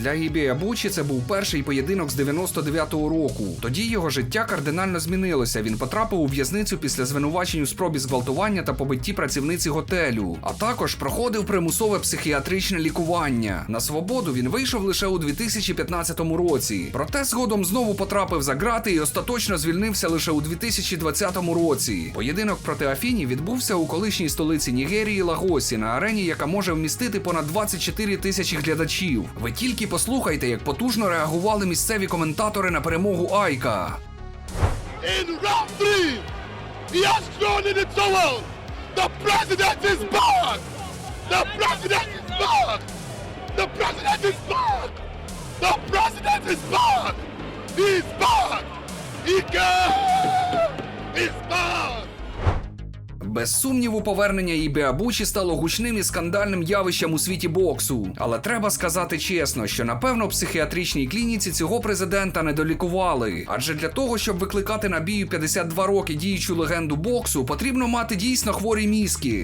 Для Ібі Абучі це був перший поєдинок з 99-го року. Тоді його життя кардинально змінилося. Він потрапив у в'язницю після звинувачень у спробі зґвалтування та побитті працівниці готелю, а також проходив примусове психіатричне лікування. На свободу він вийшов лише у 2015 році. Проте згодом знову потрапив за ґрати і остаточно звільнився лише у 2020 році. Поєдинок проти Афіні відбувся у колишній столиці Нігерії Лагосі на арені, яка може вмістити понад 24 тисячі глядачів. Ви тільки послухайте, як потужно реагували місцеві коментатори на перемогу Айка. In round three, he has thrown in the towel. The president is back. The president is back. The president is back. The president is back. He's back. Can. He's back. Без сумніву, повернення Ібіабучі стало гучним і скандальним явищем у світі боксу. Але треба сказати чесно, що напевно психіатричній клініці цього президента не долікували. Адже для того, щоб викликати на бію у 52 роки діючу легенду боксу, потрібно мати дійсно хворі мізки.